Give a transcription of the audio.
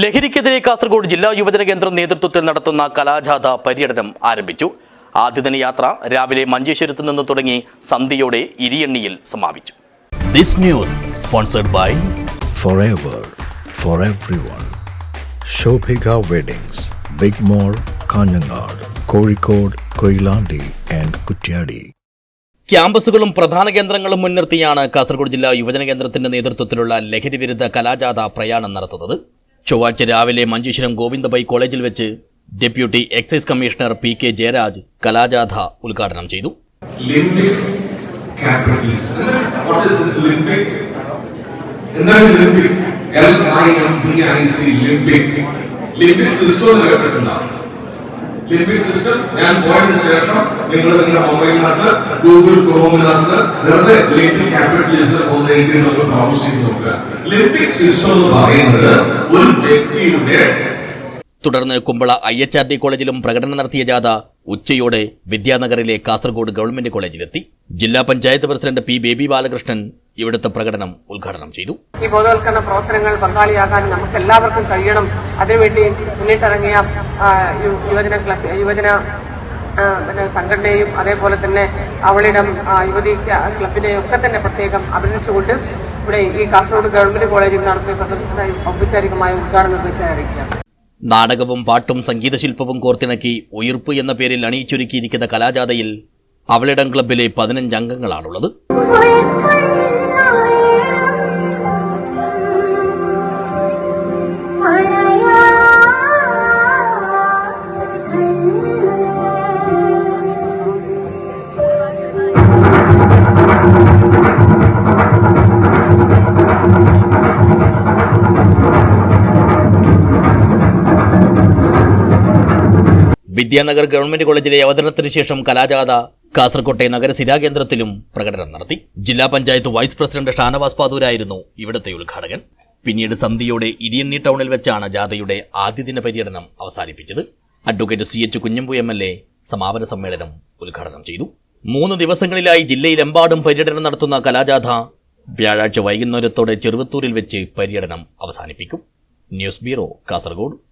ലഹരിക്കെതിരെ കാസർഗോഡ് ജില്ലാ യുവജന കേന്ദ്രം നേതൃത്വത്തിൽ നടത്തുന്ന കലാജാഥ പര്യടനം ആരംഭിച്ചു. ആദ്യദിന യാത്ര രാവിലെ മഞ്ചേശ്വരത്ത് നിന്ന് തുടങ്ങി സന്ധ്യയോടെ ഇരിയണ്ണിയിൽ സമാപിച്ചു. This news sponsored by forever for everyone. Shobhika Weddings, Big mall Kanhangad Kozhikode Koilandi and Kuttiady ക്യാമ്പസുകളും പ്രധാന കേന്ദ്രങ്ങളും മുൻനിർത്തിയാണ് കാസർഗോഡ് ജില്ലാ യുവജന കേന്ദ്രത്തിന്റെ നേതൃത്വത്തിലുള്ള ലഹരി വിരുദ്ധ കലാജാഥ പ്രയാണം നടത്തുന്നത്. ചൊവ്വാഴ്ച രാവിലെ മഞ്ചേശ്വരം ഗോവിന്ദബൈ കോളേജിൽ വെച്ച് deputy excise commissioner P K Jayaraj കലാജാഥ ഉദ്ഘാടനം ചെയ്തു. ലിംബിക് കേട്ടിട്ടുണ്ടാവും സിസ്റ്റം ഞാൻ പോയതിനു ശേഷം നിങ്ങൾ നിങ്ങളുടെ മൊബൈലിനകത്ത് ഗൂഗിൾ ക്രോമിനകത്ത് വെറുതെ ലിംബിക് ക്യാപിറ്റലിസം ഒന്ന് എഴുതി നമുക്ക് ചെയ്ത് നോക്കുക. ലിംബിക് സിസ്റ്റം എന്ന് പറയുന്നത് ഒരു വ്യക്തിയുടെ തുടർന്ന് Kumbla I H R D കോളേജിലും പ്രകടനം നടത്തിയ ജാഥ ഉച്ചയോടെ വിദ്യാനഗറിലെ കാസർഗോഡ് ഗവൺമെന്റ് കോളേജിലെത്തി. ജില്ലാ പഞ്ചായത്ത് പ്രസിഡന്റ് പി ബേബി ബാലകൃഷ്ണൻ ഇവിടുത്തെ പ്രകടനം ഉദ്ഘാടനം ചെയ്തു. ഈ ബോധവൽക്കരണ പ്രവർത്തനങ്ങൾ പങ്കാളിയാകാൻ നമുക്ക് എല്ലാവർക്കും കഴിയണം. അതിനുവേണ്ടി മുന്നിട്ടിറങ്ങിയ യുവജന ക്ലബ് യുവജന പിന്നെ സംഘടനയും അതേപോലെ തന്നെ അവളിടം യുവതി ക്ലബിനെയും ഒക്കെ തന്നെ പ്രത്യേകം അഭിനന്ദിച്ചുകൊണ്ട് ഇവിടെ ഈ കാസർഗോഡ് ഗവൺമെന്റ് കോളേജിൽ നടത്തിയ പ്രശസ്ത ഔപചാരികമായ ഉദ്ഘാടനം നിർവഹിച്ചായിരിക്കും നാടകവും പാട്ടും സംഗീതശില്പവും കോർത്തിണക്കി ഉയർപ്പ് എന്ന പേരിൽ അണിയിച്ചൊരുക്കിയിരിക്കുന്ന കലാജാഥയിൽ അവളിടം ക്ലബിലെ പതിനഞ്ച് അംഗങ്ങളാണുള്ളത് വിദ്യാനഗർ ഗവൺമെന്റ് കോളേജിലെ അവതരണത്തിന് ശേഷം കലാജാഥ കാസർകോട്ടെ നഗരസിരാകേന്ദ്രത്തിലും പ്രകടനം നടത്തി. ജില്ലാ പഞ്ചായത്ത് വൈസ് പ്രസിഡന്റ് ഷാനവാസ് പാതൂരായിരുന്നു ഇവിടുത്തെ ഉദ്ഘാടകൻ. പിന്നീട് സന്ധ്യയോടെ ഇരിയണ്ണി ടൗണിൽ വെച്ചാണ് ജാഥയുടെ ആദ്യദിന പര്യടനം അവസാനിപ്പിച്ചത്. Advocate C H Kunhambu M L A സമാപന സമ്മേളനം ഉദ്ഘാടനം ചെയ്തു. മൂന്ന് ദിവസങ്ങളിലായി ജില്ലയിലെമ്പാടും പര്യടനം നടത്തുന്ന കലാജാഥ വ്യാഴാഴ്ച വൈകുന്നേരത്തോടെ ചെറുവത്തൂരിൽ വെച്ച് പര്യടനം അവസാനിപ്പിക്കും. News bureau Kasaragod.